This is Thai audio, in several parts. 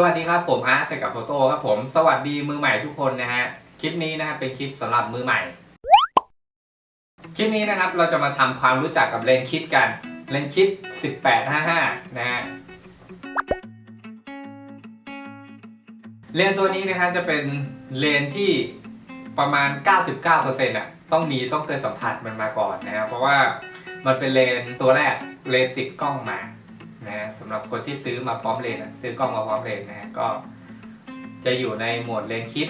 สวัสดีครับผมอาร์ตเซกับโฟโต้ครับผม สวัสดีมือใหม่ทุกคนนะฮะ คลิปนี้นะครับเป็นคลิปสำหรับมือใหม่ คลิปนี้นะครับเราจะมาทำความรู้จักกับเลนคิดกัน เลนส์คิด 1855 นะฮะ เลนตัวนี้นะฮะจะเป็นเลนที่ประมาณ 99%อะต้องมีต้องเคยสัมผัสมันมาก่อนนะครับเพราะว่ามันเป็นเลนตัวแรกเลนติดกล้องมา นะสำหรับคนที่ซื้อมาพร้อมเลนซื้อกล้องมาพร้อมเลนนะก็จะอยู่ในโหมดเลนคิด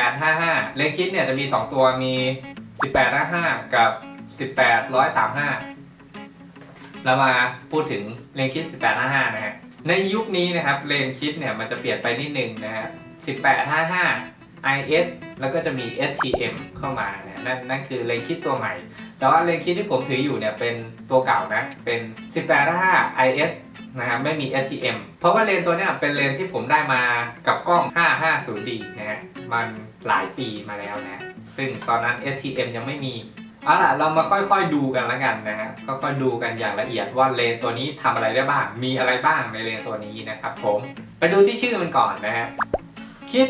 1855 เลนคิดเนี่ยจะมี 2 ตัวมี 1855 กับ 1835 เรามาพูดถึงเลนคิด 1855 นะฮะในยุคนี้นะครับเลนคิดเนี่ยมันจะเปลี่ยนไปนิดนึงนะฮะ1855 IS แล้วก็จะมี STM เข้ามานะนั่นนั่นคือเลนส์คิดตัวใหม่ แต่ว่าเลนส์คิดที่ผมถืออยู่เนี่ยเป็นตัวเก่านะเป็น 18-5 IS นะครับไม่มี STM เพราะว่าเลนส์ตัวเนี้ยเป็นเลนส์ที่ผมได้มากับกล้อง 550D นะฮะมันหลายปีมาแล้วนะ ซึ่งตอนนั้น STM ยังไม่มีเอาล่ะเรามาค่อยๆดูกันล้วกันนะฮะค่อยๆดูกันอย่างละเอียดว่าเลนส์ตัวนี้ทำอะไรได้บ้าง มีอะไรบ้างในเลนส์ตัวนี้นะครับผม ไปดูที่ชื่อมันก่อนนะฮะคิด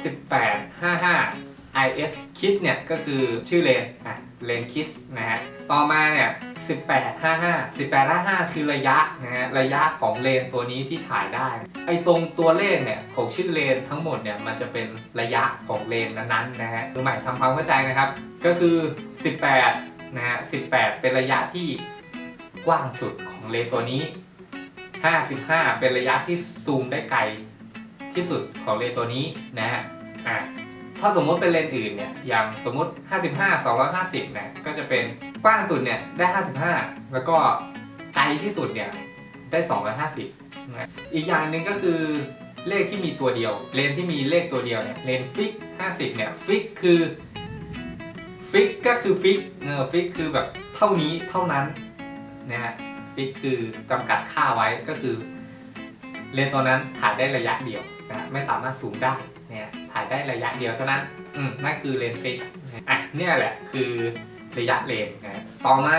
1855 IS คิดเนี่ยก็คือชื่อเลนอะเลนคิดนะฮะต่อมาเนี่ย1855 1855 คือระยะนะฮะระยะของเลนตัวนี้ที่ถ่ายได้ ไอตรงตัวเลขเนี่ยของชื่อเลนทั้งหมดเนี่ยมันจะเป็นระยะของเลนนั้นๆนะฮะมือใหม่ทำความเข้าใจนะครับ ก็คือ 18นะฮะ18 เป็นระยะที่กว้างสุดของเลนตัวนี้ 55 เป็นระยะที่ซูมได้ไกล ที่สุดของเลนตัวนี้นะฮะอะถ้าสมมติเป็นเลนอื่นเนี่ยอย่างสมมติ 55 250เนี่ยก็จะเป็นกว้างสุดเนี่ยได้ 55 แล้วก็ไกลที่สุดเนี่ยได้ 250นะอีกอย่างหนึ่งก็คือเลขที่มีตัวเดียว เลนที่มีเลขตัวเดียวเนี่ยเลนฟิก 50 เนี่ยฟิกคือฟิกก็คือฟิกเออฟิกคือแบบเท่านี้เท่านั้นนะฮะฟิกคือจำกัดค่าไว้ก็คือ เลนตัวนั้นถ่ายได้ระยะเดียว นะไม่สามารถซูมได้เนี่ยถ่ายได้ระยะเดียวเท่านั้นอืมนั่นคือเลนส์ฟิกนะอะเนี่ยแหละคือระยะเลนส์นะต่อมา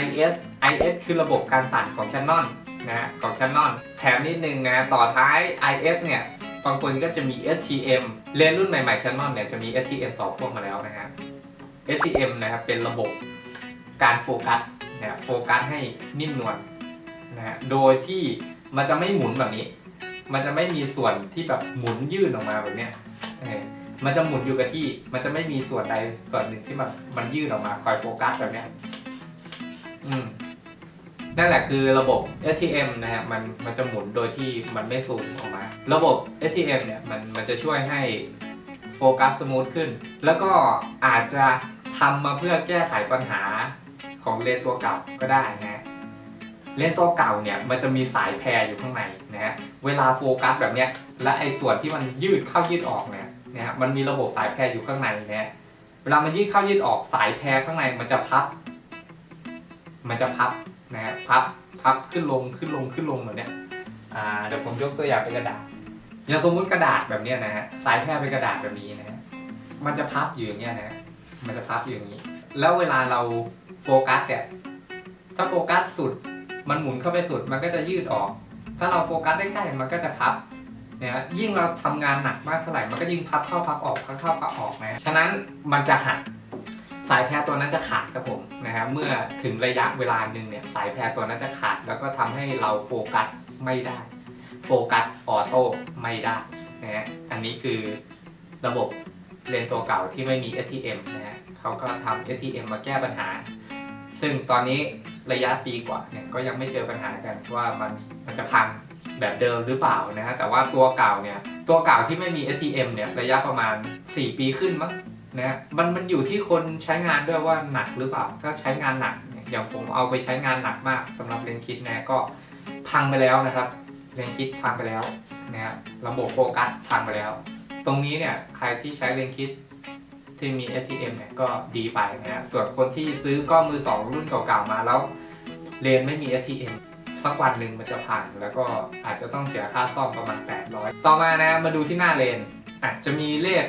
IS IS คือระบบการสั่นของ Canon นะฮะของ Canon แถมนิดนึงนะต่อท้าย IS เนี่ยบางคนก็จะมี STM เลนส์รุ่นใหม่ๆ Canon เนี่ยจะมี STM ต่อพ่วงมาแล้วนะฮะ STM นะครับเป็นระบบการโฟกัสนะโฟกัสให้นิ่มนวลนะฮะโดยที่มันจะไม่หมุนแบบนี้ มันจะไม่มีส่วนที่แบบหมุนยื่นออกมาแบบเนี้ยเออมันจะหมุนอยู่กับที่ มันจะไม่มีส่วนใดส่วนหนึ่งที่แบบมันยื่นออกมาคอยโฟกัสแบบเนี้ยอืมนั่นแหละคือระบบ STM นะฮะมันมันจะหมุนโดยที่มันไม่ซูมออกมา ระบบ STM เนี่ยมันมันจะช่วยให้โฟกัสสมูทขึ้น แล้วก็อาจจะทำมาเพื่อแก้ไขปัญหาของเลนตัวเก่าก็ได้นะฮะ เลนส์ตัวเก่าเนี่ยมันจะมีสายแพรอยู่ข้างในนะฮะเวลาโฟกัสแบบเนี้ยและไอ้ส่วนที่มันยืดเข้ายืดออกเนี่ยนะฮะมันมีระบบสายแพรอยู่ข้างในนะฮะเวลามันยืดเข้ายืดออกสายแพรข้างในมันจะพับ มันจะพับนะฮะพับพับขึ้นลงขึ้นลงขึ้นลงแบบเนี้ยอ่าเดี๋ยวผมยกตัวอย่างเป็นกระดาษอย่างสมมุติกระดาษแบบเนี้ยนะฮะสายแพรเป็นกระดาษแบบนี้นะฮะมันจะพับอยู่อย่างเงี้ยนะฮะมันจะพับอยู่อย่างนี้ แล้วเวลาเราโฟกัสเนี่ยถ้าโฟกัสสุด มันหมุนเข้าไปสุดมันก็จะยืดออก ถ้าเราโฟกัสใกล้ๆมันก็จะพับนะยิ่งเราทำงานหนักมากเท่าไหร่มันก็ยิ่งพับเข้าพับออกพับเข้าพับออกนะฉะนั้นมันจะหักสายแพรตัวนั้นจะขาดครับผมนะฮะเมื่อถึงระยะเวลาหนึ่งเนี่ยสายแพรตัวนั้นจะขาด แล้วก็ทำให้เราโฟกัสไม่ได้ โฟกัสออโต้ไม่ได้นะฮะอันนี้คือระบบเลนตัวเก่าที่ไม่มี STM นะฮะเขาก็ทำ STM มาแก้ปัญหา ซึ่งตอนนี้ ระยะปีกว่าเนี่ยก็ยังไม่เจอปัญหากันว่ามันมันจะพังแบบเดิมหรือเปล่านะฮะแต่ว่าตัวเก่าเนี่ยตัวเก่าที่ไม่มี STM เนี่ยระยะประมาณ 4 ปีขึ้นมั้งนะฮะมันมันอยู่ที่คนใช้งานด้วยว่าหนักหรือเปล่า ถ้าใช้งานหนักอย่างผมเอาไปใช้งานหนักมากสำหรับเลนคิดนะก็พังไปแล้วนะครับเลนคิดพังไปแล้วนะฮะระบบโฟกัสพังไปแล้ว ตรงนี้เนี่ยใครที่ใช้เลนคิด ที่มี STM เนี่ยก็ดีไปนะฮะส่วนคนที่ซื้อกล้องมือสองรุ่นเก่าๆมาแล้วเลนไม่มี STM สักวันหนึ่งมันจะพังแล้วก็อาจจะต้องเสียค่าซ่อมประมาณ 800 ต่อมานะมาดูที่หน้าเลนอะจะมีเลข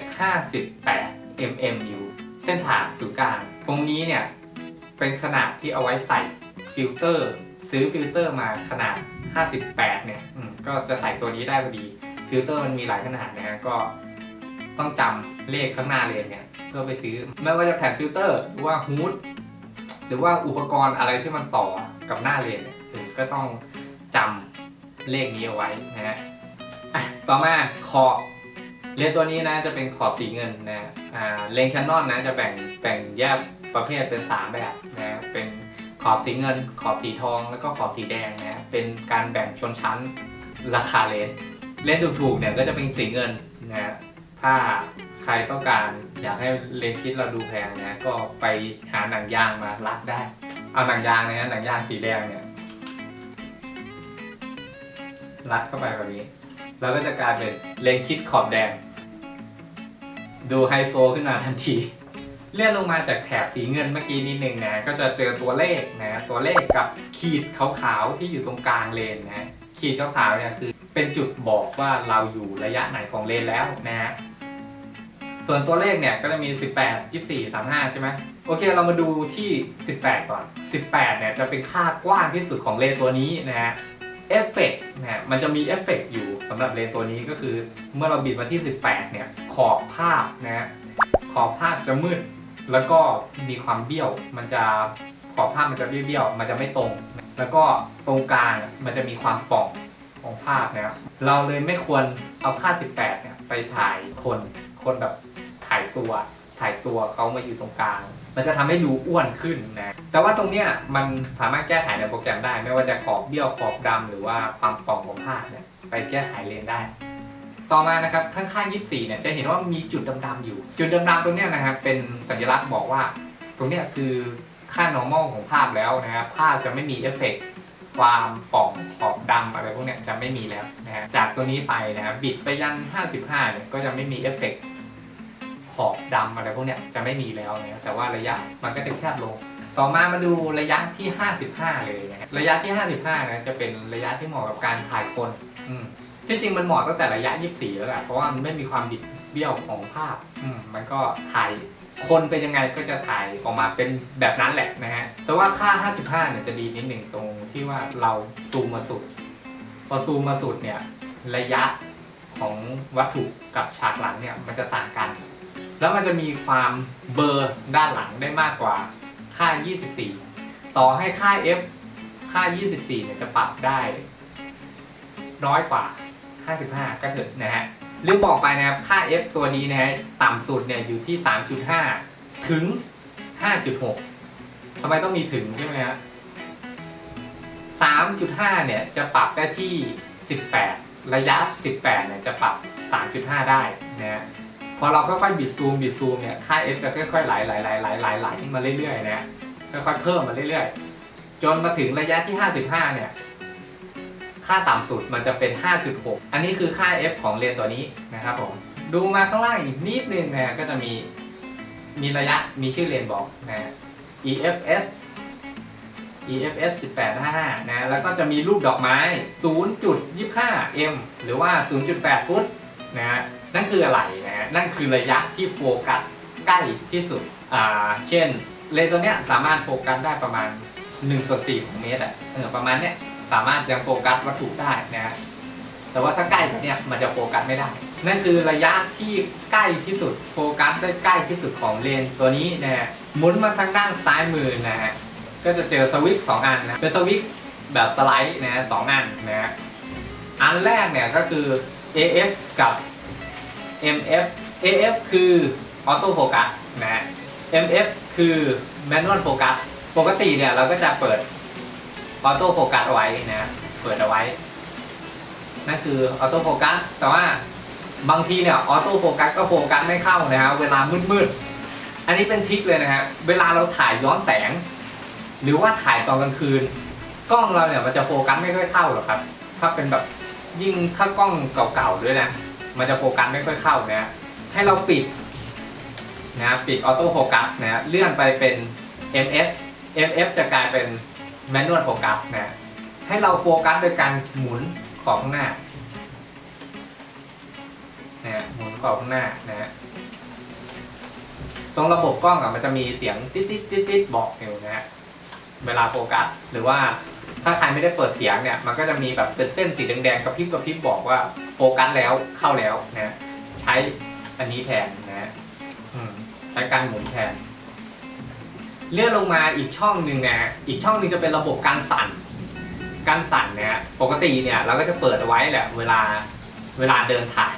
58 mm อยู่ เส้นผ่าศูนย์กลาง ตรงนี้เนี่ย เป็นขนาดที่เอาไว้ใส่ฟิลเตอร์ ซื้อฟิลเตอร์มาขนาด 58 เนี่ยก็จะใส่ตัวนี้ได้พอดี ฟิลเตอร์มันมีหลายขนาดนะฮะก็ต้องจำเลขข้างหน้าเลนเนี่ย เพื่อไปซื้อ ไม่ว่าจะแผ่นฟิลเตอร์หรือว่าฮูดหรือว่าอุปกรณ์อะไรที่มันต่อกับหน้าเลนเนี่ยก็ต้องจำเลขนี้เอาไว้นะฮะต่อมาขอบเลนตัวนี้นะจะเป็นขอบสีเงินนะเลนแคนนอนนะจะแบ่งแบ่งแยกประเภทเป็น 3 แบบนะเป็นขอบสีเงิน ขอบสีทอง แล้วก็ขอบสีแดงนะเป็นการแบ่งชนชั้นราคาเลนเลนถูกๆเนี่ยก็จะเป็นสีเงินนะถ้า ใครต้องการอยากให้เลนคิดเราดูแพงนะก็ไปหาหนังยางมารัดได้ เอาหนังยางนะฮะหนังยางสีแดงเนี่ยรัดเข้าไปแบบนี้ แล้วก็จะกลายเป็นเลนคิดขอบแดง ดูไฮโซขึ้นมาทันที เลื่อนลงมาจากแถบสีเงินเมื่อกี้นิดหนึ่งนะ ก็จะเจอตัวเลขนะตัวเลขกับขีดขาวๆที่อยู่ตรงกลางเลนนะขีดขาวๆเนี่ยคือเป็นจุดบอกว่าเราอยู่ระยะไหนของเลนแล้วนะฮะ ส่วนตัวเลขเนี่ยก็จะมี 18 24 35 ใช่ไหมโอเค เรามาดูที่ 18 ก่อน 18 เนี่ยจะเป็นค่ากว้างที่สุดของเลนตัวนี้นะฮะเอฟเฟกต์นะฮะมันจะมีเอฟเฟกต์อยู่สำหรับเลนตัวนี้ก็คือ เมื่อเราบิดมาที่ 18 เนี่ยขอบภาพนะฮะขอบภาพจะมืด แล้วก็มีความเบี้ยวมันจะขอบภาพมันจะเบี้ยวๆมันจะไม่ตรง แล้วก็ตรงกลางมันจะมีความป่องของภาพนะครับเราเลยไม่ควรเอาค่า 18 เนี่ยไปถ่ายคนคนแบบ ถ่ายตัว ถ่ายตัวเขามาอยู่ตรงกลาง มันจะทำให้ดูอ้วนขึ้นนะ แต่ว่าตรงเนี้ยมันสามารถแก้ไขในโปรแกรมได้ ไม่ว่าจะขอบเบี้ยวขอบดำหรือว่าความป่องของภาพเนี่ยไปแก้ไขเลนได้ ต่อมานะครับข้างๆ24เนี่ยจะเห็นว่ามีจุดดำๆอยู่ จุดดำๆตรงเนี้ยนะครับเป็นสัญลักษณ์บอกว่า ตรงเนี้ยคือค่า normal ของภาพแล้วนะครับภาพจะไม่มีเอฟเฟกต์ความป่องขอบดำอะไรพวกเนี้ยจะไม่มีแล้วนะฮะจากตัวนี้ไปนะครับบิดไปยัน 55เนี่ยก็จะไม่มีเอฟเฟกต์ ขอบดำอะไรพวกเนี้ยจะไม่มีแล้วนะแต่ว่าระยะมันก็จะแคบลง ต่อมามาดูระยะที่ 55 เลยนะระยะที่ 55นะจะเป็นระยะที่เหมาะกับการถ่ายคนอืมที่จริงมันเหมาะตั้งแต่ระยะ 24 แล้วแหละเพราะว่ามันไม่มีความบิดเบี้ยวของภาพอืมมันก็ถ่ายคนเป็นยังไงก็จะถ่ายออกมาเป็นแบบนั้นแหละนะฮะ แต่ว่าค่า 55 เนี่ยจะดีนิดหนึ่งตรงที่ว่าเราซูมมาสุด พอซูมมาสุดเนี่ยระยะของวัตถุกับฉากหลังเนี่ยมันจะต่างกัน แล้วมันจะมีความเบอร์ด้านหลังได้มากกว่าค่า 24 ต่อให้ค่า f ค่า 24 เนี่ยจะปรับได้ น้อยกว่า 55 ก็เถอะนะฮะลืมบอกไปนะครับค่า f ตัวนี้นะฮะต่ำสุดเนี่ยอยู่ที่ 3.5 ถึง 5.6ทำไมต้องมีถึงใช่ไหมฮะ3.5 เนี่ยจะปรับได้ที่ 18 ระยะ 18 เนี่ยจะปรับ 3.5 ได้นะฮะ พอเราค่อยๆบิดซูมบิดซูมเนี่ยค่า f จะค่อยๆไหลไหลไหลไหลไหลไหลขึ้นมาเรื่อยๆนะค่อยๆเพิ่มมาเรื่อยๆ จนมาถึงระยะที่ 55 เนี่ย ค่าต่ำสุดมันจะเป็น 5.6 อันนี้คือค่า f ของเลนตัวนี้นะครับผมดูมาข้างล่างอีกนิดนึงนะก็จะมีมีระยะมีชื่อเลนบอกนะ EFS EFS 1855 นะ แล้วก็จะมีรูปดอกไม้ 0.25 m หรือว่า 0.8 ฟุต นะฮะ นั่นคืออะไรนะฮะนั่นคือระยะที่โฟกัสใกล้ที่สุดอ่าเช่นเลนตัวเนี้ยสามารถโฟกัสได้ประมาณ1ส่วน4ของเมตรอะเออประมาณเนี้ยสามารถยังโฟกัสวัตถุได้นะฮะแต่ว่าถ้าใกล้กว่านี้มันจะโฟกัสไม่ได้ นั่นคือระยะที่ใกล้ที่สุดโฟกัสได้ใกล้ที่สุดของเลนตัวนี้นะฮะหมุนมาทางด้านซ้ายมือนะฮะก็จะเจอสวิตช์สองอันนะเป็นสวิตช์แบบสไลด์นะฮะสองอันนะฮะอันแรกเนี่ยก็คือ AF กับ MF AF คือออโต้โฟกัสนะ MF คือ manual focus ปกติเนี่ยเราก็จะเปิดออโต้โฟกัสไว้นะเปิดเอาไว้นั่นคือออโต้โฟกัสแต่ว่าบางทีเนี่ยออโต้โฟกัสก็โฟกัสไม่เข้านะฮะเวลามืดๆอันนี้เป็นทิคเลยนะฮะเวลาเราถ่ายย้อนแสง หรือว่าถ่ายตอนกลางคืน กล้องเราเนี่ยมันจะโฟกัสไม่ค่อยเข้าหรอกครับ ถ้าเป็นแบบยิ่งถ้ากล้องเก่าๆด้วยนะ มันจะโฟกัสไม่ค่อยเข้านะให้เราปิดนะปิดออโต้โฟกัสนะเลื่อนไปเป็น MF MF จะกลายเป็น manual focus นะให้เราโฟกัสโดยการหมุนขอบข้างหน้านะหมุนขอบข้างหน้านะตรงระบบกล้องอะมันจะมีเสียงติ๊ดติ๊ดติ๊ดติ๊ดบอกอยู่นะฮะเวลาโฟกัสหรือว่า ถ้าใครไม่ได้เปิดเสียงเนี่ยมันก็จะมีแบบเป็นเส้นสีแดงๆกระพริบกระพริบบอกว่าโฟกัสแล้วเข้าแล้วนะใช้อันนี้แทนนะใช้การหมุนแทน เลื่อนลงมาอีกช่องหนึ่งนะอีกช่องหนึ่งจะเป็นระบบการสั่น การสั่นเนี่ยปกติเนี่ยเราก็จะเปิดไว้แหละเวลาเวลาเดินถ่าย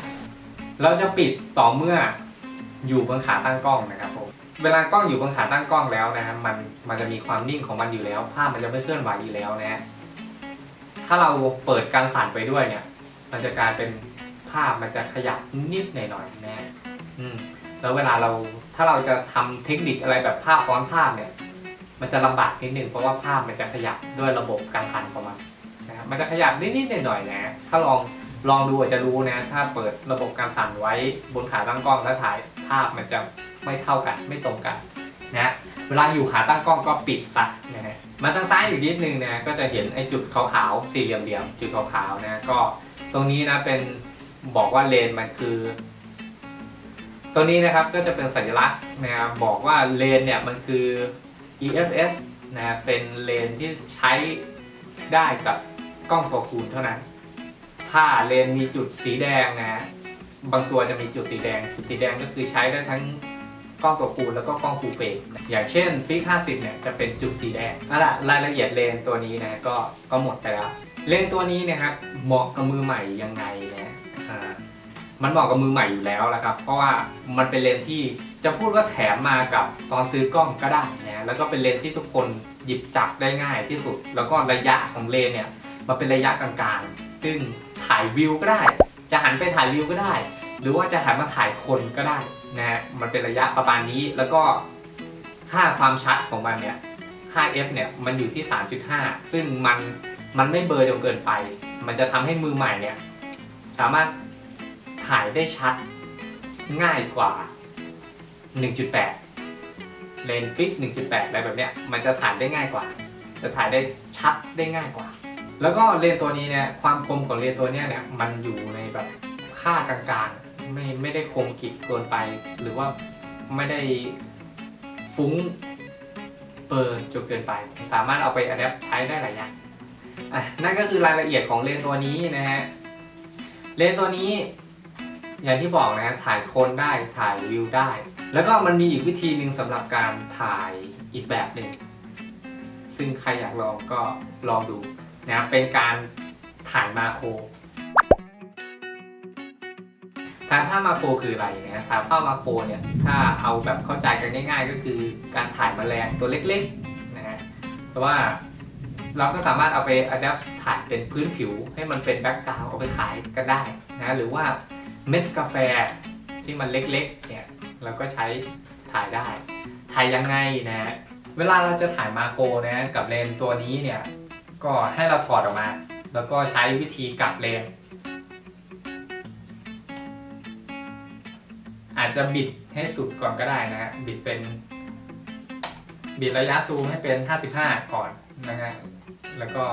เราจะปิดต่อเมื่ออยู่บนขาตั้งกล้องนะครับผม เวลากล้องอยู่บนขาตั้งกล้องแล้วนะฮะมันมันจะมีความนิ่งของมันอยู่แล้ว ภาพมันจะไม่เคลื่อนไหวอยู่แล้วนะถ้าเราเปิดการสั่นไปด้วยเนี่ย มันจะกลายเป็นภาพมันจะขยับนิดหน่อยๆนะฮะอืมแล้วเวลาเราถ้าเราจะทำเทคนิคอะไรแบบภาพซ้อนภาพเนี่ย มันจะลำบากนิดนึงเพราะว่าภาพมันจะขยับด้วยระบบการสั่นของมันนะครับมันจะขยับนิดๆหน่อยๆนะถ้าลองลองดูอาจจะรู้นะ ถ้าเปิดระบบการสั่นไว้บนขาตั้งกล้องแล้วถ่ายภาพมันจะ ไม่เท่ากันไม่ตรงกันนะเวลาอยู่ขาตั้งกล้องก็ปิดซะนะฮะมาทางซ้ายอีกนิดนึงนะก็จะเห็นไอ้จุดขาวๆสี่เหลี่ยมๆจุดขาวๆนะก็ตรงนี้นะเป็นบอกว่าเลนมันคือตรงนี้นะครับก็จะเป็นสัญลักษณ์นะบบอกว่าเลนเนี่ยมันคือ EFS นะเป็นเลนที่ใช้ได้กับกล้องตัวคูณเท่านั้น ถ้าเลนมีจุดสีแดงนะ บางตัวจะมีจุดสีแดง จุดสีแดงก็คือใช้ได้ทั้ง กล้องตัวคูณแล้วก็กล้องฟูลเฟรมอย่างเช่นฟิก 50 เนี่ยจะเป็นจุดสีแดงนั่นแหละรายละเอียดเลนตัวนี้นะก็ก็หมดไปแล้ว เลนตัวนี้นะครับเหมาะกับมือใหม่ยังไงนะอ่ามันเหมาะกับมือใหม่อยู่แล้วนะครับ เพราะว่ามันเป็นเลนที่จะพูดว่าแถมมากับตอนซื้อกล้องก็ได้นะแล้วก็เป็นเลนที่ทุกคนหยิบจับได้ง่ายที่สุด แล้วก็ระยะของเลนเนี่ยมันเป็นระยะกลางๆ ซึ่งถ่ายวิวก็ได้ จะหันไปถ่ายวิวก็ได้ หรือว่าจะหันมาถ่ายคนก็ได้ นะฮะมันเป็นระยะประมาณนี้แล้วก็ค่าความชัดของมันเนี่ยค่า f เนี่ยมันอยู่ที่ 3.5 ซึ่งมันมันไม่เบลอจนเกินไป มันจะทำให้มือใหม่เนี่ยสามารถถ่ายได้ชัดง่ายกว่า 1.8 เลนฟิก 1.8 อะไรแบบเนี้ยมันจะถ่ายได้ง่ายกว่า จะถ่ายได้ชัดได้ง่ายกว่า แล้วก็เลนตัวนี้เนี่ยความคมของเลนตัวเนี้ยเนี่ยมันอยู่ในแบบค่ากลางๆ ไม่ไม่ได้คมกิบเกินไป หรือว่าไม่ได้ฟุ้งเปอร์จนเกินไป สามารถเอาไปอัดแอปใช้ได้หลายอย่างอะนั่นก็คือรายละเอียดของเลนส์ตัวนี้นะฮะเลนส์ตัวนี้ อย่างที่บอกนะถ่ายคนได้ถ่ายวิวได้ แล้วก็มันมีอีกวิธีหนึ่งสำหรับการถ่ายอีกแบบหนึ่งซึ่งใครอยากลองก็ลองดูนะเป็นการถ่ายมาโคร ถ่ายภามาโคคืออะไรนะถ่ายภามาโคเนี่ยถ้าเอาแบบเข้าใจกันง่าย ๆ ก็คือการถ่ายแมลงตัวเล็กๆนะฮะแต่ว่าเราก็สามารถเอาไปอัดแอปถ่ายเป็นพื้นผิว ให้มันเป็นแบ็กกราวด์เอาไปขายก็ได้นะหรือว่าเม็ดกาแฟที่มันเล็กๆเนี่ยเราก็ใช้ถ่ายได้ ถ่ายยังไงนะเวลาเราจะถ่ายมาโครนะกับเลนตัวนี้เนี่ยก็ให้เราถอดออกมา แล้วก็ใช้วิธีกลับเลน อาจจะบิดให้สุดก่อนก็ได้นะฮะบิดเป็น บิดระยะซูมให้เป็น 55 ก่อนนะฮะแล้วก็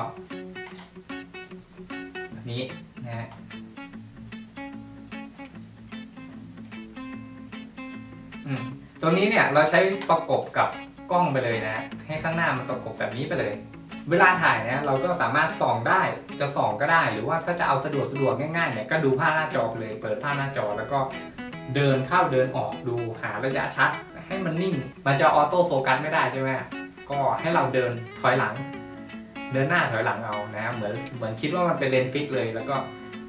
แบบนี้นะฮะตัวนี้เนี่ยเราใช้ประกบกับกล้องไปเลยนะ ให้ข้างหน้ามันประกบแบบนี้ไปเลย เวลาถ่ายเนี่ยเราก็สามารถส่องได้จะส่องก็ได้ หรือว่าถ้าจะเอาสะดวกสะดวกง่ายๆเนี่ยก็ดูภาหน้าจอไปเลย เปิดภาหน้าจอแล้วก็ เดินเข้าเดินออกดูหาระยะชัด ให้มันนิ่ง มันจะออโต้โฟกัสไม่ได้ใช่ไหมก็ให้เราเดินถอยหลัง เดินหน้าถอยหลังเอานะเหมือนเหมือนคิดว่ามันเป็นเลนส์ฟิกเลย แล้วก็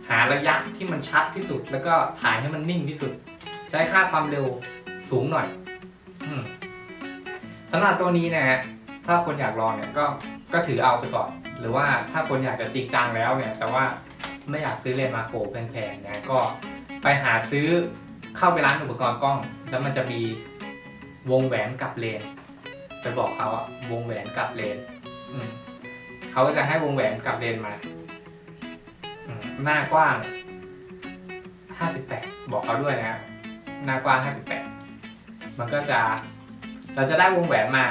หาระยะที่มันชัดที่สุด แล้วก็ถ่ายให้มันนิ่งที่สุด ใช้ค่าความเร็วสูงหน่อยอมสำหรับตัวนี้นะฮะถ้าคนอยากลองเนี่ยก็ก็ถือเอาไปก่อน หรือว่าถ้าคนอยากจะจริงจังแล้วเนี่ย แต่ว่าไม่อยากซื้อเลนส์มาโครแพงๆนะก็ไปหาซื้อ เข้าไปร้านอุปกรณ์กล้อง แล้วมันจะมีวงแหวนกับเลน ไปบอกเขาอะวงแหวนกับเลนเขาก็จะให้วงแหวนกับเลนมาหน้ากว้าง58บอกเขาด้วยนะหน้ากว้าง58มันก็จะเราจะได้วงแหวนมา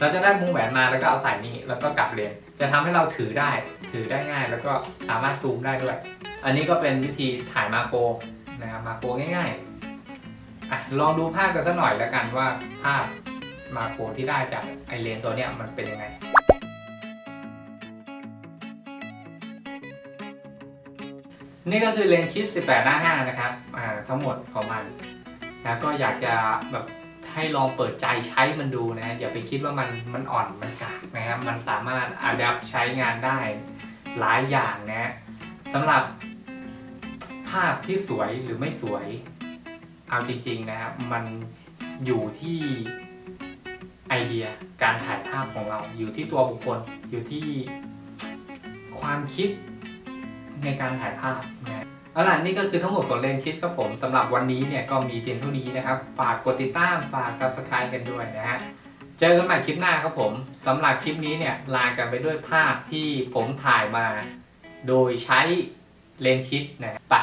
เราจะได้วงแหวนมาแล้วก็เอาใส่นี่แล้วก็กลับเลนจะทำให้เราถือได้ถือได้ง่าย แล้วก็สามารถซูมได้ด้วย อันนี้ก็เป็นวิธีถ่ายมาโคร นะครับมาโครง่ายๆลองดูภาพกันสักหน่อยแล้วกันว่าภาพมาโครที่ได้จากไอเลนตัวเนี้ยมันเป็นยังไงนี่ก็คือเลนคิด 18 หน้า 5 นะครับทั้งหมดของมัน แล้วก็อยากจะแบบให้ลองเปิดใจใช้มันดูนะ อย่าไปคิดว่ามัน มันอ่อน มันกากนะครับ มันสามารถอัดแอปใช้งานได้หลายอย่างนะสำหรับ ภาพที่สวยหรือไม่สวย เอาจริงๆนะครับมันอยู่ที่ไอเดียการถ่ายภาพของเราอยู่ที่ตัวบุคคลอยู่ที่ความคิดในการถ่ายภาพนะเอาล่ะนี่ก็คือทั้งหมดของเลนคิดครับผมสำหรับวันนี้เนี่ยก็มีเพียงเท่านี้นะครับ ฝากกดติดตามฝาก subscribe กันด้วยนะฮะเจอกันใหม่คลิปหน้าครับผมสำหรับคลิปนี้เนี่ยลากันไปด้วยภาพที่ผมถ่ายมา โดยใช้เลนคิดนะไป